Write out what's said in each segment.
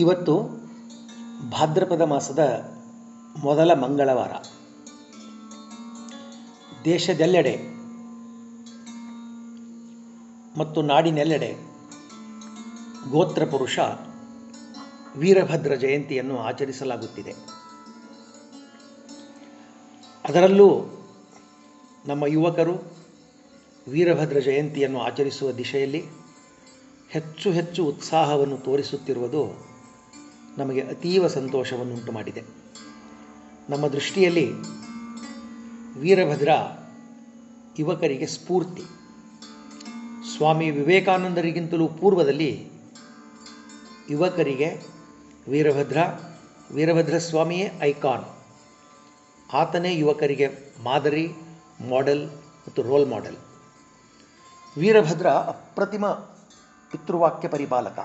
ಇವತ್ತು ಭಾದ್ರಪದ ಮಾಸದ ಮೊದಲ ಮಂಗಳವಾರ. ದೇಶದೆಲ್ಲೆಡೆ ಮತ್ತು ನಾಡಿನೆಲ್ಲೆಡೆ ಗೋತ್ರ ಪುರುಷ ವೀರಭದ್ರ ಜಯಂತಿಯನ್ನು ಆಚರಿಸಲಾಗುತ್ತಿದೆ. ಅದರಲ್ಲೂ ನಮ್ಮ ಯುವಕರು ವೀರಭದ್ರ ಜಯಂತಿಯನ್ನು ಆಚರಿಸುವ ದಿಶೆಯಲ್ಲಿ ಹೆಚ್ಚು ಹೆಚ್ಚು ಉತ್ಸಾಹವನ್ನು ತೋರಿಸುತ್ತಿರುವುದು ನಮಗೆ ಅತೀವ ಸಂತೋಷವನ್ನುಂಟು ಮಾಡಿದೆ. ನಮ್ಮ ದೃಷ್ಟಿಯಲ್ಲಿ ವೀರಭದ್ರ ಯುವಕರಿಗೆ ಸ್ಫೂರ್ತಿ. ಸ್ವಾಮಿ ವಿವೇಕಾನಂದರಿಗಿಂತಲೂ ಪೂರ್ವದಲ್ಲಿ ಯುವಕರಿಗೆ ವೀರಭದ್ರ ವೀರಭದ್ರ ಸ್ವಾಮಿಯೇ ಐಕಾನ್. ಆತನೇ ಯುವಕರಿಗೆ ಮಾದರಿ, ಮಾಡೆಲ್ ಮತ್ತು ರೋಲ್ ಮಾಡೆಲ್. ವೀರಭದ್ರ ಅಪ್ರತಿಮ ಪಿತೃವಾಕ್ಯ ಪರಿಪಾಲಕ.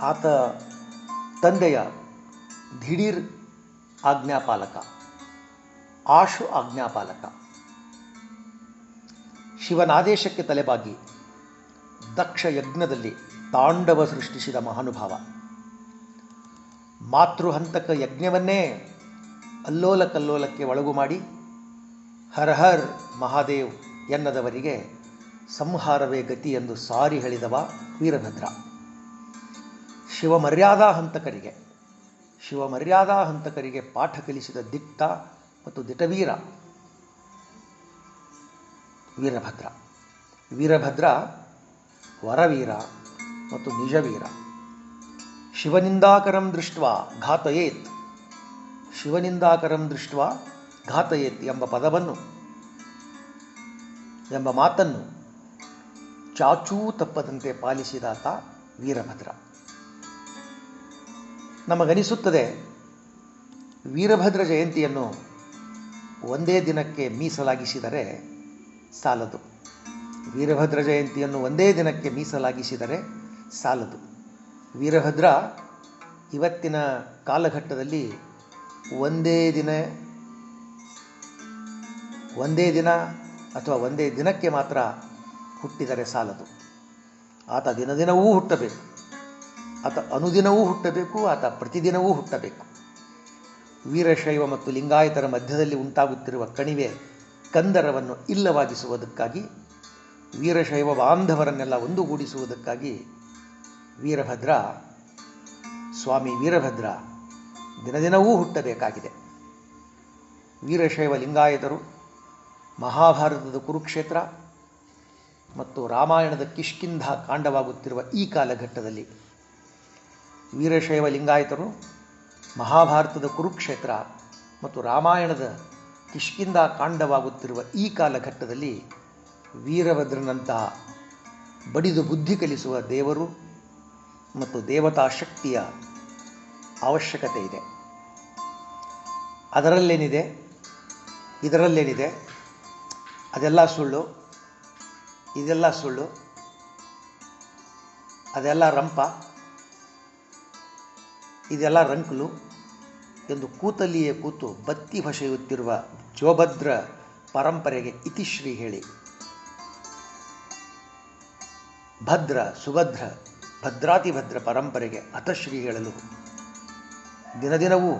ಆತ ತಂದೆಯ ದಿಢೀರ್ ಆಜ್ಞಾಪಾಲಕ, ಆಶು ಆಜ್ಞಾಪಾಲಕ. ಶಿವನಾದೇಶಕ್ಕೆ ತಲೆಬಾಗಿ ದಕ್ಷ ಯಜ್ಞದಲ್ಲಿ ತಾಂಡವ ಸೃಷ್ಟಿಸಿದ ಮಹಾನುಭಾವ. ಮಾತೃಹಂತಕ ಯಜ್ಞವನ್ನೇ ಅಲ್ಲೋಲ ಕಲ್ಲೋಲಕ್ಕೆ ಒಳಗು ಮಾಡಿ ಹರ್ ಹರ್ ಮಹಾದೇವ್ ಎನ್ನದವರಿಗೆ ಸಂಹಾರವೇ ಗತಿ ಎಂದು ಸಾರಿ ಹೇಳಿದವ ವೀರಭದ್ರ. ಶಿವಮರ್ಯಾದಾ ಹಂತಕರಿಗೆ ಶಿವಮರ್ಯಾದಾ ಹಂತಕರಿಗೆ ಪಾಠ ಕಲಿಸಿದ ದಿಟ್ಟ ಮತ್ತು ದಿಟವೀರ ವೀರಭದ್ರ. ವೀರಭದ್ರ, ವರವೀರ ಮತ್ತು ನಿಜವೀರ. ಶಿವನಿಂದಾಕರಂ ದೃಷ್ಟ ಘಾತಯೇತ್. ಶಿವನಿಂದಾಕರಂ ದೃಷ್ಟ ಘಾತಯೇತ್ ಎಂಬ ಪದವನ್ನು, ಎಂಬ ಮಾತನ್ನು ಚಾಚೂ ತಪ್ಪದಂತೆ ಪಾಲಿಸಿದಾತ ವೀರಭದ್ರ. ನಮಗನಿಸುತ್ತದೆ. ವೀರಭದ್ರ ಜಯಂತಿಯನ್ನು ಒಂದೇ ದಿನಕ್ಕೆ ಮೀಸಲಾಗಿಸಿದರೆ ಸಾಲದು. ವೀರಭದ್ರ ಜಯಂತಿಯನ್ನು ಒಂದೇ ದಿನಕ್ಕೆ ಮೀಸಲಾಗಿಸಿದರೆ ಸಾಲದು. ವೀರಭದ್ರ ಇವತ್ತಿನ ಕಾಲಘಟ್ಟದಲ್ಲಿ ಒಂದೇ ದಿನ ಒಂದೇ ದಿನ ಅಥವಾ ಒಂದೇ ದಿನಕ್ಕೆ ಮಾತ್ರ ಹುಟ್ಟಿದರೆ ಸಾಲದು. ಆತ ದಿನದಿನವೂ ಹುಟ್ಟಬೇಕು. ಆತ ಅನುದಿನವೂ ಹುಟ್ಟಬೇಕು, ಆತ ಪ್ರತಿದಿನವೂ ಹುಟ್ಟಬೇಕು. ವೀರಶೈವ ಮತ್ತು ಲಿಂಗಾಯತರ ಮಧ್ಯದಲ್ಲಿ ಉಂಟಾಗುತ್ತಿರುವ ಕಣಿವೆ ಕಂದರವನ್ನು ಇಲ್ಲವಾಗಿಸುವುದಕ್ಕಾಗಿ ವೀರಶೈವ ಬಾಂಧವರನ್ನೆಲ್ಲ ಒಂದುಗೂಡಿಸುವುದಕ್ಕಾಗಿ ವೀರಭದ್ರ, ಸ್ವಾಮಿ ವೀರಭದ್ರ ದಿನದಿನವೂ ಹುಟ್ಟಬೇಕಾಗಿದೆ. ವೀರಶೈವ ಲಿಂಗಾಯತರು ಮಹಾಭಾರತದ ಕುರುಕ್ಷೇತ್ರ ಮತ್ತು ರಾಮಾಯಣದ ಕಿಷ್ಕಿಂಧ ಕಾಂಡವಾಗುತ್ತಿರುವ ಈ ಕಾಲಘಟ್ಟದಲ್ಲಿ ವೀರಶೈವ ಲಿಂಗಾಯತರು ಮಹಾಭಾರತದ ಕುರುಕ್ಷೇತ್ರ ಮತ್ತು ರಾಮಾಯಣದ ಕಿಷ್ಕಿಂದ ಕಾಂಡವಾಗುತ್ತಿರುವ ಈ ಕಾಲಘಟ್ಟದಲ್ಲಿ ವೀರಭದ್ರನಂತಹ ಬಡಿದು ಬುದ್ಧಿ ಕಲಿಸುವ ದೇವರು ಮತ್ತು ದೇವತಾ ಶಕ್ತಿಯ ಅವಶ್ಯಕತೆ ಇದೆ. ಅದರಲ್ಲೇನಿದೆ? ಇದರಲ್ಲೇನಿದೆ? ಅದೆಲ್ಲ ಸುಳ್ಳು? ಇದೆಲ್ಲ ಸುಳ್ಳು? ಅದೆಲ್ಲ ರಂಪ? ಇದೆಲ್ಲ ರಂಕಲು. ಎಂದು ಕೂತಲ್ಲಿಯೇ ಕೂತು ಬತ್ತಿ ಹೊಸೆಯುತ್ತಿರುವ ಜೋಭದ್ರ ಪರಂಪರೆಗೆ ಇತಿಶ್ರೀ ಹೇಳಿ. ಭದ್ರ, ಸುಭದ್ರ, ಭದ್ರಾತಿಭದ್ರ ಪರಂಪರೆಗೆ ಅತಶ್ರೀ ಹೇಳಲು. ದಿನದಿನವೂ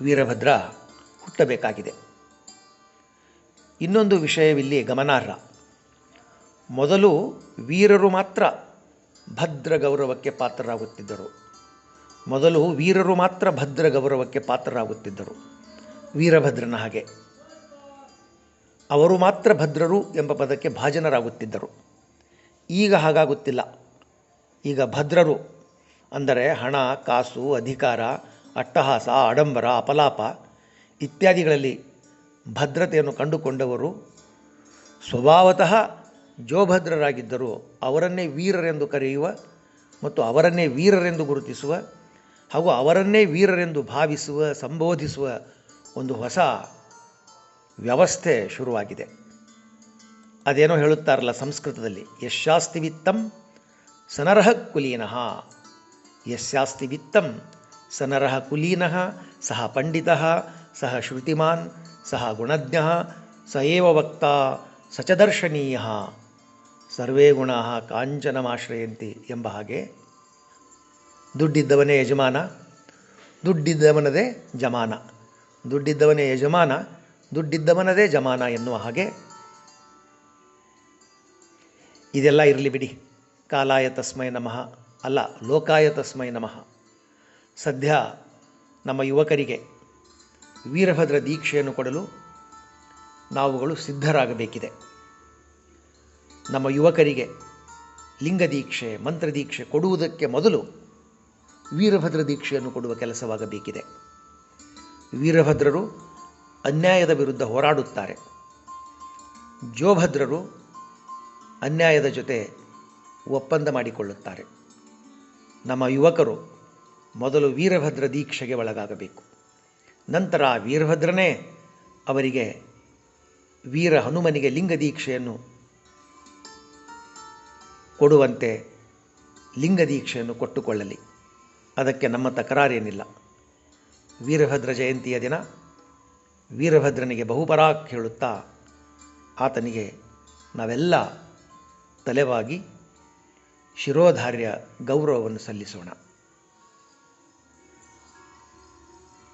ವೀರಭದ್ರ ಹುಟ್ಟಬೇಕಾಗಿದೆ. ಇನ್ನೊಂದು ವಿಷಯವಿಲ್ಲಿ ಗಮನಾರ್ಹ. ಮೊದಲು ವೀರರು ಮಾತ್ರ ಭದ್ರ ಗೌರವಕ್ಕೆ ಪಾತ್ರರಾಗುತ್ತಿದ್ದರು. ಮೊದಲು ವೀರರು ಮಾತ್ರ ಭದ್ರ ಗೌರವಕ್ಕೆ ಪಾತ್ರರಾಗುತ್ತಿದ್ದರು. ವೀರಭದ್ರನ ಹಾಗೆ. ಅವರು ಮಾತ್ರ ಭದ್ರರು ಎಂಬ ಪದಕ್ಕೆ ಭಾಜನರಾಗುತ್ತಿದ್ದರು. ಈಗ ಹಾಗಾಗುತ್ತಿಲ್ಲ. ಈಗ ಭದ್ರರು ಅಂದರೆ ಹಣ, ಕಾಸು, ಅಧಿಕಾರ, ಅಟ್ಟಹಾಸ, ಆಡಂಬರ, ಅಪಲಾಪ ಇತ್ಯಾದಿಗಳಲ್ಲಿ ಭದ್ರತೆಯನ್ನು ಕಂಡುಕೊಂಡವರು ಸ್ವಭಾವತಃ ಜೋಭದ್ರರಾಗಿದ್ದರು ಅವರನ್ನೇ ವೀರರೆಂದು ಕರೆಯುವ ಮತ್ತು ಅವರನ್ನೇ ವೀರರೆಂದು ಗುರುತಿಸುವ ಹಾಗೂ ಅವರನ್ನೇ ವೀರರೆಂದು ಭಾವಿಸುವ, ಸಂಬೋಧಿಸುವ ಒಂದು ಹೊಸ ವ್ಯವಸ್ಥೆ ಶುರುವಾಗಿದೆ. ಅದೇನೋ ಹೇಳುತ್ತಾರಲ್ಲ ಸಂಸ್ಕೃತದಲ್ಲಿ ಯಶಾಸ್ತಿ ವಿತ್ತಂ ಸನರಹ ಕುಲೀನಃ. ಯಶಾಸ್ತಿ ವಿತ್ತಂ ಸನರಹ ಕುಲೀನಃ, ಸಹ ಪಂಡಿತ, ಸಹ ಶ್ರುತಿಮಾನ್, ಸಹ ಗುಣಜ್ಞ, ಸ ವಕ್ತಾ, ಸ ಸರ್ವೇ ಗುಣ ಕಾಂಚನಮಾಶ್ರಯಂತಿ ಎಂಬ ಹಾಗೆ ದುಡ್ಡಿದ್ದವನೇ ಯಜಮಾನ, ದುಡ್ಡಿದ್ದವನದೇ ಜಮಾನ. ದುಡ್ಡಿದ್ದವನೇ ಯಜಮಾನ, ದುಡ್ಡಿದ್ದವನದೇ ಜಮಾನ ಎನ್ನುವ ಹಾಗೆ ಇದೆಲ್ಲ ಇರಲಿ ಬಿಡಿ. ಕಾಲಾಯ ತಸ್ಮೈ ನಮಃ. ಅಲ್ಲ, ಲೋಕಾಯ ತಸ್ಮೈ ನಮಃ. ಸದ್ಯ ನಮ್ಮ ಯುವಕರಿಗೆ ವೀರಭದ್ರ ದೀಕ್ಷೆಯನ್ನು ಕೊಡಲು ನಾವುಗಳು ಸಿದ್ಧರಾಗಬೇಕಿದೆ. ನಮ್ಮ ಯುವಕರಿಗೆ ಲಿಂಗ ದೀಕ್ಷೆ ಮಂತ್ರ ದೀಕ್ಷೆ ಕೊಡುವುದಕ್ಕೆ ಮೊದಲು ವೀರಭದ್ರ ದೀಕ್ಷೆಯನ್ನು ಕೊಡುವ ಕೆಲಸವಾಗಬೇಕಿದೆ. ವೀರಭದ್ರರು ಅನ್ಯಾಯದ ವಿರುದ್ಧ ಹೋರಾಡುತ್ತಾರೆ. ಜೋಭದ್ರರು ಅನ್ಯಾಯದ ಜೊತೆ ಒಪ್ಪಂದ ಮಾಡಿಕೊಳ್ಳುತ್ತಾರೆ. ನಮ್ಮ ಯುವಕರು ಮೊದಲು ವೀರಭದ್ರ ದೀಕ್ಷೆಗೆ ಒಳಗಾಗಬೇಕು. ನಂತರ ವೀರಭದ್ರನೇ ಅವರಿಗೆ ವೀರ ಹನುಮನಿಗೆ ಲಿಂಗ ದೀಕ್ಷೆಯನ್ನು ಕೊಡುವಂತೆ ಲಿಂಗ ದೀಕ್ಷೆಯನ್ನು ಕೊಟ್ಟುಕೊಳ್ಳಲಿ. ಅದಕ್ಕೆ ನಮ್ಮ ತಕರಾರೇನಿಲ್ಲ. ವೀರಭದ್ರ ಜಯಂತಿಯ ದಿನ ವೀರಭದ್ರನಿಗೆ ಬಹುಪರಾಕ್ ಹೇಳುತ್ತಾ ಆತನಿಗೆ ನಾವೆಲ್ಲ ತಲೆವಾಗಿ ಶಿರೋಧಾರ್ಯ ಗೌರವವನ್ನು ಸಲ್ಲಿಸೋಣ.